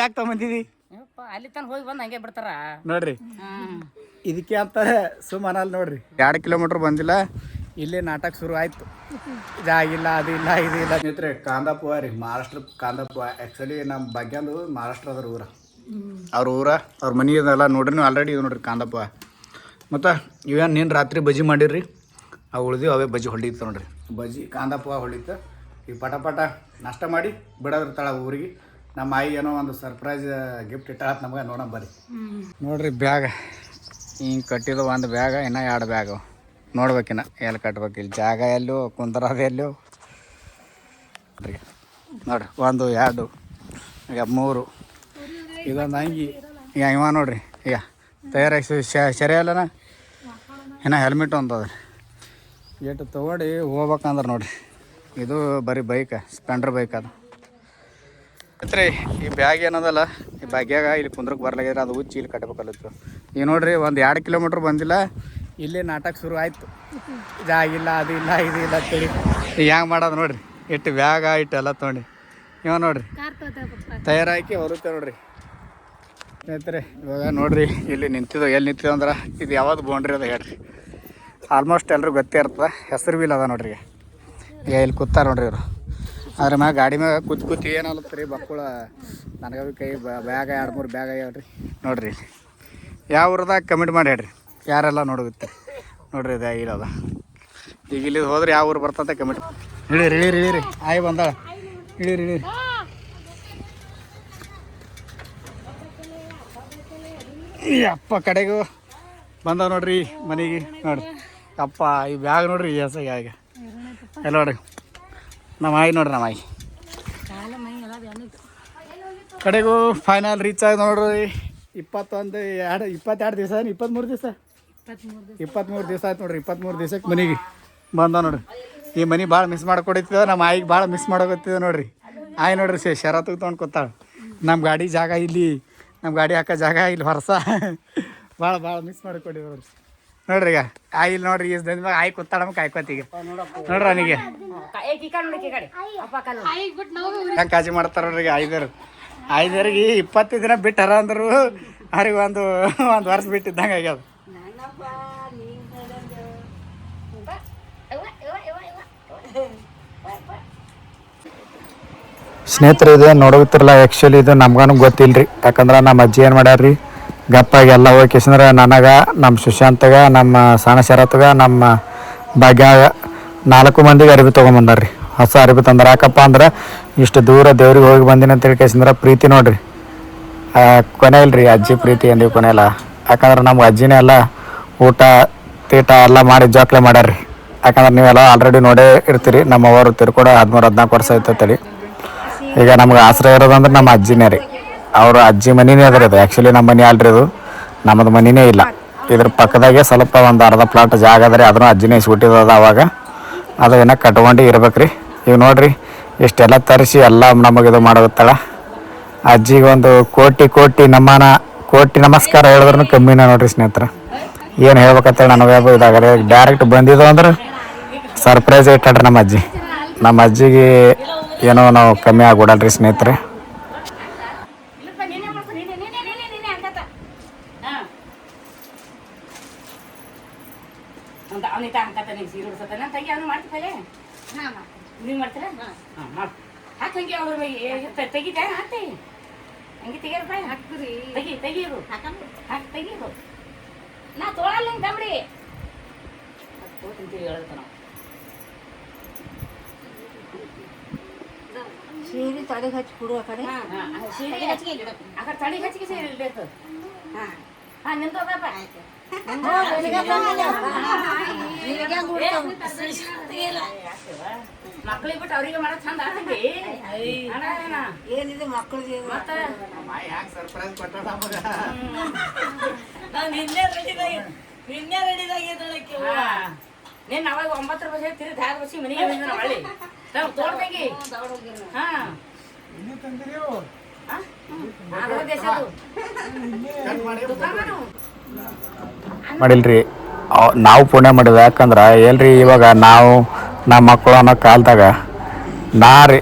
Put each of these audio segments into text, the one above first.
ಯಾಕೆ ತಗೊಂಬಂದಿದಿ? ಯಪ್ಪ ಅಲ್ಲಿ ತನಕ ಹೋಗಿ ಬಂದು ಹಂಗೆ ಬಿಡ್ತಾರ. ನೋಡ್ರಿ. ಇದಕ್ಕೆ ಅಂತಾರೆ ಅಲ್ಲಿ ನೋಡ್ರಿ. ಎರಡು ಕಿಲೋಮೀಟರ್ ಬಂದಿಲ್ಲ. ಇಲ್ಲೇ ನಾಟಕ ಶುರು ಆಯ್ತು. ಇದಾಗಿಲ್ಲ ಅದು ಇಲ್ಲ ಇದು ಇಲ್ಲ. ಸ್ನೇಹಿತರೆ ಕಾಂದಾಪುವ ರೀ ಮಹಾರಾಷ್ಟ್ರ ಕಾಂದಪ್ಪ ಆ್ಯಕ್ಚುಲಿ ನಮ್ಮ ಬಗ್ಗೆಂದು ಮಹಾರಾಷ್ಟ್ರ ಅದ್ರ ಊರ. ಅವ್ರ ಊರ ಅವ್ರ ಮನೆ ಅದೆಲ್ಲ ನೋಡ್ರಿ ನೀವು ಆಲ್ರೆಡಿ ಇದು ನೋಡ್ರಿ ಕಾಂದಾಪುವ. ಮತ್ತು ಇವೇನು ನೀನು ರಾತ್ರಿ ಬಜ್ಜಿ ಮಾಡಿರಿ ಅವು ಉಳಿದಿವಿ ಅವೇ ಬಜ್ಜಿ ಹೊಳಿತು ನೋಡ್ರಿ. ಬಜ್ಜಿ ಕಾಂದಪ್ಪ ಹೊಳಿತು ಈಗ ಪಟ ಪಟ ನಾಷ್ಟ ಮಾಡಿ ಬಿಡೋದಿರ್ತಾಳೆ ಊರಿಗೆ. ನಮ್ಮ ಆಯಿ ಏನೋ ಒಂದು ಸರ್ಪ್ರೈಸ್ ಗಿಫ್ಟ್ ಇಟ್ಟ ನಮ್ಗೆ ನೋಡೋಣ ಬರ್ರಿ. ನೋಡ್ರಿ ಬ್ಯಾಗ್. ಹಿಂಗೆ ಕಟ್ಟಿದ ಒಂದು ಬ್ಯಾಗ ಇನ್ನ ಎರಡು ಬ್ಯಾಗು. ನೋಡ್ಬೇಕಿನ್ನ ಎಲ್ಲಿ ಕಟ್ಬೇಕು ಇಲ್ಲಿ ಜಾಗ ಎಲ್ಲೋ ಕುಂದ್ರದ ಎಲ್ಲೂ ನೋಡ್ರಿ ನೋಡ್ರಿ ಒಂದು ಎರಡು ಈಗ ಮೂರು. ಇದೊಂದು ಅಂಗಿ ಈಗ ಇವ ನೋಡ್ರಿ ಈಗ ತಯಾರಾಗಿ ಸರಿ ಅಲ್ಲನ? ಇನ್ನು ಹೆಲ್ಮೆಟ್ ಒಂದು ಅದ ಏಟು ತೊಗೊಂಡು ಹೋಗ್ಬೇಕಂದ್ರೆ ನೋಡ್ರಿ. ಇದು ಬರೀ ಬೈಕ್ ಸ್ಪೆಂಡರ್ ಬೈಕ್ ಅದು. ಐತ್ರಿ ಈ ಬ್ಯಾಗ್ ಏನದಲ್ಲ, ಈ ಬ್ಯಾಗ್ಯಾಗ ಇಲ್ಲಿ ಕುಂದ್ರಕ್ಕೆ ಬರ್ಲಾಗಿದ್ರೆ ಅದು ಉಚ್ಚಿ ಇಲ್ಲಿ ಕಟ್ಟಬೇಕಲ್ಲಿತ್ತು ಈಗ ನೋಡ್ರಿ, ಒಂದು ಎರಡು ಕಿಲೋಮೀಟ್ರ್ ಬಂದಿಲ್ಲ, ಇಲ್ಲೇ ನಾಟಕ ಶುರು ಆಯ್ತು. ಇದಾಗಿಲ್ಲ, ಅದು ಇಲ್ಲ, ಇದು ಇಲ್ಲ ಅಂತೇಳಿ. ಈಗ ಹ್ಯಾಂಗೆ ಮಾಡೋದು ನೋಡ್ರಿ, ಇಟ್ಟು ಬ್ಯಾಗ, ಇಟ್ಟು ಎಲ್ಲ ತೊಗೊಂಡು. ಇವ ನೋಡ್ರಿ, ತಯಾರಾಕಿ ಹೊರುತ್ತೆ ನೋಡ್ರಿ. ಸ್ನೇಹಿತರೆ, ಇವಾಗ ನೋಡ್ರಿ, ಇಲ್ಲಿ ನಿಂತಿದ್ದು, ಎಲ್ಲಿ ನಿಂತಿದ್ದು ಅಂದ್ರೆ, ಇದು ಯಾವ್ದು ಬೌಂಡ್ರಿ ಅದ ಹೇಳ್ರಿ. ಆಲ್ಮೋಸ್ಟ್ ಎಲ್ಲರೂ ಗೊತ್ತೇ ಇರ್ತದೆ, ಹೆಸರು ಬೀಲ್ ಅದ ನೋಡ್ರಿ. ಈಗ ಇಲ್ಲಿ ಕೂತಾರ ನೋಡ್ರಿ ಇವರು. ಅದ್ರ ಮ್ಯಾಗ ಗಾಡಿ ಮ್ಯಾಗ ಕುತ್ ಕೂತಿ ಏನಲ್ಲತ್ರಿ ಬಕ್ಕುಳ? ನನಗೆ ಕೈ ಬ್ಯಾಗ ಎರಡು ಮೂರು ಬ್ಯಾಗ್ ಆಗ್ಯಾವ್ರಿ. ನೋಡ್ರಿ, ಯಾವ ಊರದಾಗ ಕಮೆಂಟ್ ಮಾಡಿ ಹೇಳ್ರಿ. ಯಾರೆಲ್ಲ ನೋಡುತ್ತೆ? ನೋಡ್ರಿ, ಇದು ಇರೋದ ಈಗ ಇಲ್ಲಿ ಹೋದ್ರೆ ಯಾವ ಊರು ಬರ್ತಂತ ಕಮೆಂಟ್? ಇಳಿರಿ ಇಳಿರಿ ಇಳಿರಿ ಆಯ್ ಬಂದಾಳ. ಇಳಿರಿ ಇಳಿರಿ ಅಪ್ಪ ಕಡೆಗೂ ಬಂದಾವ ನೋಡ್ರಿ ಮನೆಗೆ. ನೋಡ್ರಿ. ಅಪ್ಪ ಈ ಬ್ಯಾಗ್ ನೋಡ್ರಿ ಎಸ್ ಆಗ ಎಲ್ಲ ನೋಡ್ರಿ. ನಮ್ಮ ನೋಡ್ರಿ ನಮ್ಮ ಆಯಿ ಕಡೆಗೂ ಫೈನಲ್ ರೀಚ್ ಆಗಿ ನೋಡ್ರಿ. ಇಪ್ಪತ್ತೊಂದು, ಎರಡು, ಇಪ್ಪತ್ತೆರಡು ದಿವಸ ಇಪ್ಪತ್ತ್ಮೂರು ದಿವಸ? ಇಪ್ಪತ್ತ್ಮೂರು ದಿವಸ ಆಯ್ತು ನೋಡ್ರಿ, ಇಪ್ಪತ್ತ್ಮೂರು ದಿವಸಕ್ಕೆ ಮನೆಗೆ ಬಂದ ನೋಡ್ರಿ. ಈ ಮನೆ ಭಾಳ ಮಿಸ್ ಮಾಡ್ಕೊಡಿತ್ತದ ನಮ್ಮ ಆಯಿಗೆ ಭಾಳ ಮಿಸ್ ಮಾಡೋಕತ್ತಿದ ನೋಡ್ರಿ. ಆಯ್ ನೋಡ್ರಿ ಸೇ ಶರತ್ತಿಗೆ ತೊಗೊಂಡು ಕೂತಾಳೆ. ನಮ್ಮ ಗಾಡಿ ಜಾಗ ಇಲ್ಲಿ ನಮ್ಮ ಗಾಡಿ ಹಾಕೋ ಜಾಗ ಇಲ್ಲಿ ಹೊರಸ. ಭಾಳ ಭಾಳ ಮಿಸ್ ಮಾಡ್ಕೊಡಿ ನೋಡ್ರಿ. ನೋಡ್ರಿ ಈಗ. ಆಯ್ ಇಲ್ಲಿ ನೋಡ್ರಿ, ಈ ಮ್ಯಾಗ ಆಯ್ ಕುತ್ತಾಡಮ್ ಕಾಯ್ಕೋತೀಗ. ನೋಡ್ರ ಅವನಿಗೆ. ಕಾಜಿ ಹೆಂಗೆ ಕಾಳಜಿ ಮಾಡ್ತಾರ ನೋಡ್ರಿ ಐದರು ಐದರಿಗೆ ಇಪ್ಪತ್ತು ದಿನ ಬಿಟ್ಟಾರ ಅಂದ್ರು ಅವ್ರಿಗೆ ಒಂದು ಒಂದು ವರ್ಷ ಬಿಟ್ಟಿದ್ದಂಗೆ ಆಗ್ಯದ. ಸ್ನೇಹಿತರು ಇದೆ ನೋಡೋಗ್ತಿರಲ್ಲ ಆ್ಯಕ್ಚುಲಿ ಇದು ನಮ್ಗೂ ಗೊತ್ತಿಲ್ಲ ರೀ ಯಾಕಂದ್ರೆ ನಮ್ಮ ಅಜ್ಜಿ ಏನು ಮಾಡ್ಯಾರ್ರಿ? ಗಪ್ಪಾಗಿ ಎಲ್ಲ ಹೋಗಿ ನನಗೆ, ನಮ್ಮ ಸುಶಾಂತಗ, ನಮ್ಮ ಸಣ್ಣ ಶರತ್ಗ, ನಮ್ಮ ಭಾಗ್ಯಾಗ ನಾಲ್ಕು ಮಂದಿಗೆ ಅರಿವಿ ತೊಗೊಂಬಂದಾರ್ರಿ. ಹೊಸ ಅರಿವಿ ತಂದಾರ. ಯಾಕಪ್ಪ ಅಂದ್ರೆ ಇಷ್ಟು ದೂರ ದೇವ್ರಿಗೆ ಹೋಗಿ ಬಂದಿನಿ ಅಂತ ಕೇಸಿಂದ್ರೆ ಪ್ರೀತಿ ನೋಡ್ರಿ. ಕೊನೆ ಇಲ್ರಿ, ಅಜ್ಜಿ ಪ್ರೀತಿ ಅಂದೀವಿ ಕೊನೆ ಇಲ್ಲ ಯಾಕಂದ್ರೆ ನಮ್ಗೆ ಅಜ್ಜಿನೇ ಎಲ್ಲ ಊಟ, ತೀಟ ಎಲ್ಲ ಮಾಡಿ ಜೋಕ್ಲೆ ಮಾಡ್ಯಾರ್ರಿ. ಯಾಕಂದ್ರೆ ನೀವೆಲ್ಲ ಆಲ್ರೆಡಿ ನೋಡೇ ಇರ್ತೀರಿ. ನಮ್ಮ ಅವರು ತಿರ್ಕೊಡ ಹದಿಮೂರು, ಹದಿನಾಲ್ಕು ವರ್ಷ ಐತೈತಳಿ ಈಗ ನಮ್ಗೆ ಆಶ್ರಯ ಇರೋದಂದ್ರೆ ನಮ್ಮ ಅಜ್ಜಿನೇ ರೀ. ಅವ್ರ ಅಜ್ಜಿ ಮನೆನೇ ಅದ ಅದು ಆ್ಯಕ್ಚುಲಿ ನಮ್ಮ ಮನೆ ಅಲ್ರಿ ಅದು ನಮ್ಮದು ಮನೆನೇ ಇಲ್ಲ. ಇದ್ರ ಪಕ್ಕದಾಗೆ ಸ್ವಲ್ಪ ಒಂದು ಅರ್ಧ ಪ್ಲಾಟ್ ಜಾಗ ಅದ ರೀ. ಅದನ್ನು ಅಜ್ಜಿನೇ ಇಸ್ಬಿಟ್ಟಿರೋದು ಅವಾಗ. ಅದು ಏನೋ ಕಟ್ಕೊಂಡು ಇರ್ಬೇಕು ರೀ ಈಗ ನೋಡ್ರಿ, ಇಷ್ಟೆಲ್ಲ ತರಿಸಿ ಎಲ್ಲ ನಮಗೆ ಇದು ಮಾಡೋಗುತ್ತಾಳ ಅಜ್ಜಿಗೆ ಒಂದು ಕೋಟಿ ಕೋಟಿ ನಮ್ಮನ ಕೋಟಿ ನಮಸ್ಕಾರ ಹೇಳಿದ್ರು ಕಮ್ಮಿನ ನೋಡ್ರಿ ಸ್ನೇಹಿತರ. ಏನು ಹೇಳ್ಬೇಕಂತೇಳಿ ನನಗೆ ಇದಾಗರೆ ಡೈರೆಕ್ಟ್ ಬಂದಿದ್ದು ಅಂದ್ರೆ ಸರ್ಪ್ರೈಸ್ ಇಟ್ಟಾಡ್ರಿ ನಮ್ಮ ಅಜ್ಜಿ. ನಮ್ಮ ಅಜ್ಜಿಗೆ ಏನೋ ನಾವು ಕಮ್ಮಿ ಆಗ್ಬಿಡಲ್ರಿ ಸ್ನೇಹಿತರೆ ಇಲ್ಲಪ್ಪ ನೀನೇ ಮಾಡ್ಕೊ ನೀನೇ ನೀನೇ ನೀನೇ ನೀನೇ ಅಂಕತ ಹಾಂ ಅಂತ ಅವನಿತ ಅಂಕತ ನಿಂಗೆ ಸೀರೆ ಉಡ್ಸತ್ತ ನಾನು ತಂಗಿ ಅವನು ಮಾಡ್ತೀವಲ್ಲೇ ಹಾಂ ನೀವು ಮಾಡ್ತೀರಾ? ಹಾಂ. ಮಾಡಿ. ಹಾಕಿ ಹಂಗೆ ಅವ್ರ ಬಗ್ಗೆ ತೆಗಿತೆ? ಹಾಕ್ತಿ? ಹಂಗೆ ತೆಗಿಯಪ್ಪ ಹಾಕ್ತೀರಿ ತೆಗಿ ತೆಗಿಯೋದು ಹಾಕಿ ತೆಗಿಯೋದು ನಾ ತೊಗೊಳಲ್ಲ ಹಿಂಗೆ ತಗೊಳ್ಳಿ ತಿಂತೀವಿ ಹೇಳುತ್ತ ನಾವು. ಸೀರೆ ತಡೆಗೆ ಹಚ್ಚಿ ಕೊಡು? ಆ ಕಡೆ ಹಾಂ ಹಾಂ ಸೀರೆ. ಹಚ್ಚಿಗೆ ಆ ಕಡೆ ತಡಿ ಹಚ್ಚಿಗೆ ಸೀರೆ ಇರ್ಬೇಕು ಹಾಂ. ಹಾಂ ನಿಂತೋದಪ್ಪ ಮಕ್ಕಳಿಗೆ ಬಿಟ್ಟು ಅವ್ರಿಗೆ ಮಾಡೋದು ಚಂದ ಏನಿದೆ ಮಕ್ಕಳಿಗೆ ಮತ್ತೆ ನಿನ್ನೆ ರೆಡಿದಾಗಿ ನಿನ್ನೆ ರೆಡಿದಾಗಿದ್ದಳಕ್ಕೆ ನಿನ್ನ ಅವಾಗ ಒಂಬತ್ತರ ರೂಪಾಯಿ ತಿರುಗಿ ಧಾರ ಬಸ್ಸಿ ಮನೆಗೆ ಬಂದ ಒಳ್ಳೆ ನಾವು ಹಾಂ ಮಾಡಿಲ್ರಿ. ನಾವು ಪುಣ್ಯ ಮಾಡಿದ್ವಿ. ಯಾಕಂದ್ರೆ ಎಲ್ರಿ ಇವಾಗ ನಾವು ನಮ್ಮ ಮಕ್ಕಳು ಅನ್ನೋ ಕಾಲದಾಗ ನಾ ರೀ,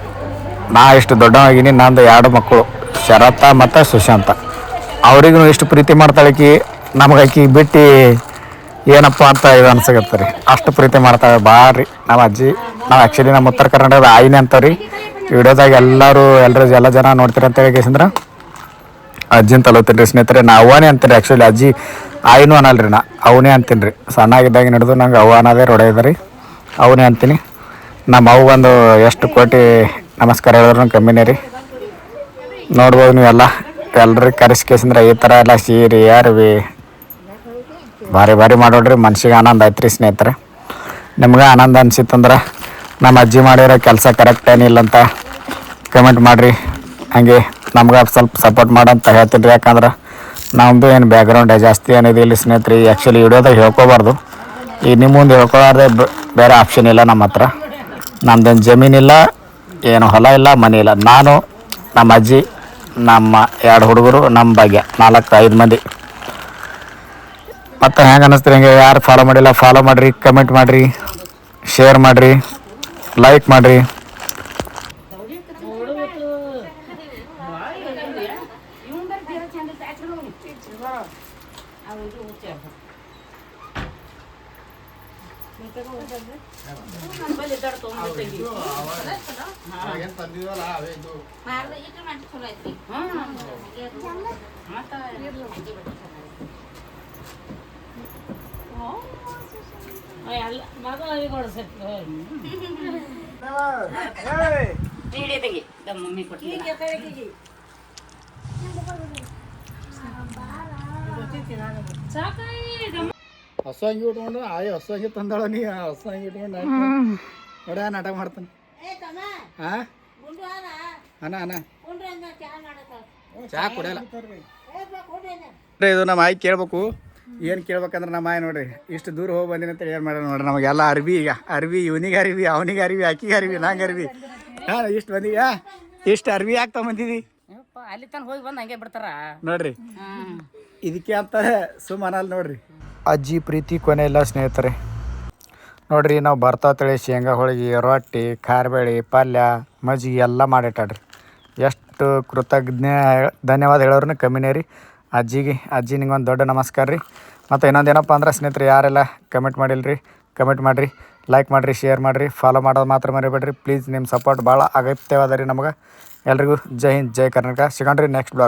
ನಾ ಇಷ್ಟು ದೊಡ್ಡವಾಗಿನಿ ನಂದು ಎರಡು ಮಕ್ಕಳು ಶರತ್ ಮತ್ತು ಸುಶಾಂತ. ಅವ್ರಿಗೂ ಇಷ್ಟು ಪ್ರೀತಿ ಮಾಡ್ತಾಳಕಿ ನಮಗೆ ಆಕಿ ಬಿಟ್ಟು ಏನಪ್ಪ ಅಂತ ಇದು ಅನ್ಸಕತ್ತೆ ರೀ. ಅಷ್ಟು ಪ್ರೀತಿ ಮಾಡ್ತಾಳೆ ಭಾರಿ ನಮ್ಮ ಅಜ್ಜಿ, ನಾವು ಆ್ಯಕ್ಚುಲಿ ನಮ್ಮ ಉತ್ತರ ಕರ್ನಾಟಕದ ಆಯಿನೇ ಅಂತಾವ್ರಿ. ವಿಡಿಯೋದಾಗ ಎಲ್ಲರೂ ಎಲ್ಲರೂ ಎಲ್ಲ ಜನ ನೋಡ್ತೀರಿ ಅಂತ ಹೇಳಿಕೇಸಂದ್ರೆ ಅಜ್ಜಿನ ತಲುತ್ತೀನಿ ರೀ ಸ್ನೇಹಿತರೆ ನಾ ಅವ್ವಾನೇ ಅಂತಾರೆ ಆ್ಯಕ್ಚುಲಿ ಅಜ್ಜಿ ಆಯಿನೂ ರೀ ನಾ. ಅವನೇ ಅಂತೀನಿ ರೀ. ಸಣ್ಣಾಗಿದ್ದಾಗ ಹಿಡಿದು ನಂಗೆ ಅವ ಅನ್ನೋದೇ ರೊಡೆ ಇದೆ ರೀ. ಅವನೇ ಅಂತೀನಿ. ನಮ್ಮ ಅವು ಒಂದು ಎಷ್ಟು ಕೋಟಿ ನಮಸ್ಕಾರ ಹೇಳಿದ್ರು ಕಮ್ಮಿನೇ ರೀ. ನೋಡ್ಬೋದು ನೀವೆಲ್ಲ ಎಲ್ಲರಿಗೆ ಕರೆಸ್ಕೇಸಂದ್ರೆ ಈ ಥರ ಎಲ್ಲ ಸೀರೆ ಬಿ ಭಾರಿ ಭಾರಿ ಮಾಡೋಡ್ರಿ ಮನ್ಸಿಗೆ ಆನಂದ ಆಯ್ತು ರೀ ಸ್ನೇಹಿತರೆ. ನಿಮ್ಗೆ ಆನಂದ ಅನಿಸಿತ್ತಂದ್ರೆ ನಮ್ಮ ಅಜ್ಜಿ ಮಾಡಿರೋ ಕೆಲಸ ಕರೆಕ್ಟ್ ಏನಿಲ್ಲ ಅಂತ ಕಮೆಂಟ್ ಮಾಡಿರಿ. ಹಂಗೆ ನಮ್ಗೆ ಸ್ವಲ್ಪ ಸಪೋರ್ಟ್ ಮಾಡಂತ ಹೇಳ್ತೀನಿ ರೀ ಯಾಕಂದ್ರೆ ನಮ್ಮದು ಏನು ಬ್ಯಾಕ್ಗ್ರೌಂಡ್ ಜಾಸ್ತಿ ಏನಿದೆ ಇಲ್ಲಿ ಸ್ನೇಹಿತರೆ ಆ್ಯಕ್ಚುಲಿ ವಿಡಿಯೋದಾಗ ಹೇಳ್ಕೋಬಾರ್ದು. ಈ ನಿಮ್ಮ ಮುಂದೆ ಹೇಳ್ಕೋಬಾರ್ದೆ ಬ- ಬೇರೆ ಆಪ್ಷನ್ ಇಲ್ಲ ನಮ್ಮ ಹತ್ರ. ನಮ್ದೇನು ಜಮೀನಿಲ್ಲ ಏನು ಹೊಲ ಇಲ್ಲ, ಮನೆ ಇಲ್ಲ. ನಾನು, ನಮ್ಮ ಅಜ್ಜಿ, ನಮ್ಮ ಎರಡು ಹುಡುಗರು, ನಮ್ಮ ಭಾಗ್ಯ, ನಾಲ್ಕು, ಐದು ಮಂದಿ. ಮತ್ತು ಹೆಂಗೆ ಅನ್ನಿಸ್ತೀರಿ ಹಿಂಗೆ? ಯಾರು ಫಾಲೋ ಮಾಡಿಲ್ಲ ಫಾಲೋ ಮಾಡಿರಿ ಕಮೆಂಟ್ ಮಾಡಿರಿ ಶೇರ್ ಮಾಡಿರಿ ಲೈಕ್ ಮಾಡಿರಿ. ವಿಡಿಯೋ ತೆಗಿ ನಮ್ಮ ಮಮ್ಮಿ ಕೊಟ್ಟಿಲ್ಲ ಹೊಸ ಅಂಗಿ ಉಟ್ಕೊಂಡು ಆಯ್ ಹೊಸ ಅಂಗಿ ತಂದಾಳ ನೀ ಹೊಸ ಅಂಗಿ ಉಟ್ಕೊಂಡು ನೋಡ ನಾಟಕ ಮಾಡ್ತಾನೆ. ಹಾ ಅಣ್ಣ ಅಣ್ಣ. ಚಾ ಕುಡಿಯಲ್ಲ. ಇದು ನಮ್ಮ ಆಯ್ ಕೇಳ್ಬೇಕು. ಏನು ಕೇಳ್ಬೇಕಂದ್ರೆ ನಮ್ಮ ಆಯ್ ನೋಡ್ರಿ ಇಷ್ಟು ದೂರ ಹೋಗಿ ಬಂದಿನ ಅಂತ ಏನು ಮಾಡ್ಯಾರ ನೋಡ್ರಿ ನಮಗೆಲ್ಲ ಅರ್ಬಿ ಈಗ. ಅರ್ಬಿ ಇವನಿಗೆ ಅರ್ಬಿ ಅವನಿಗೆ ಅರಿವಿ ಆಕಿಗೆ ಅರ್ಬಿ ನಂಗೆ ಅರ್ಬಿ ಹಾಂ ಇಷ್ಟು ಬಂದಿವಿ ಹಾ ಇಷ್ಟು ಅರ್ಬಿ ಆಗ್ತಾ ಬಂದಿದಿ ಅಲ್ಲಿ ತನಕ ಹೋಗಿ ಬಂದು ಹಂಗೆ ಬಿಡ್ತಾರ. ನೋಡ್ರಿ. ಇದಕ್ಕೆ ಅಂತಾರೆ ಸುಮ್ಮನಲ್ಲ ನೋಡ್ರಿ. ಅಜ್ಜಿ, ಪ್ರೀತಿ ಕೊನೆ ಇಲ್ಲ ಸ್ನೇಹಿತರೆ. ನೋಡ್ರಿ, ನಾವು ಬರ್ತಾ ತಳಿ ಶೇಂಗಾ, ಹೋಳಿಗೆ, ರೊಟ್ಟಿ, ಖಾರಬೇಳಿ, ಪಲ್ಯ ಮಜ್ಜಿಗೆ ಎಲ್ಲ ಮಾಡಿಟ್ಟಾಡ್ರಿ ಎಷ್ಟು ಕೃತಜ್ಞ ಧನ್ಯವಾದ ಹೇಳೋರ್ನು ಕಮ್ಮಿನೇ ರೀ. ಅಜ್ಜಿಗೆ, ಅಜ್ಜಿ ನಿಂಗೊಂದು ದೊಡ್ಡ ನಮಸ್ಕಾರ ರೀ. ಮತ್ತು ಇನ್ನೊಂದು ಏನಪ್ಪ ಅಂದ್ರೆ ಸ್ನೇಹಿತರೆ, ಯಾರೆಲ್ಲ ಕಮೆಂಟ್ ಮಾಡಿಲ್ರಿ, ಕಮೆಂಟ್ ಮಾಡಿರಿ ಲೈಕ್ ಮಾಡಿರಿ ಶೇರ್ ಮಾಡಿರಿ ಫಾಲೋ ಮಾಡೋದು ಮಾತ್ರ ಮರಿಬೇಡ್ರಿ. ಪ್ಲೀಸ್ ನಿಮ್ಮ ಸಪೋರ್ಟ್ ಭಾಳ ಅಗತ್ಯವಾದ ರೀ ನಮಗೆ. ಎಲ್ರಿಗೂ ಜೈ ಹಿಂದ್, ಜೈ ಕರ್ನಾಟಕ. ಸಿಗೋಣ್ರಿ ನೆಕ್ಸ್ಟ್ ಬ್ಲಾಗ್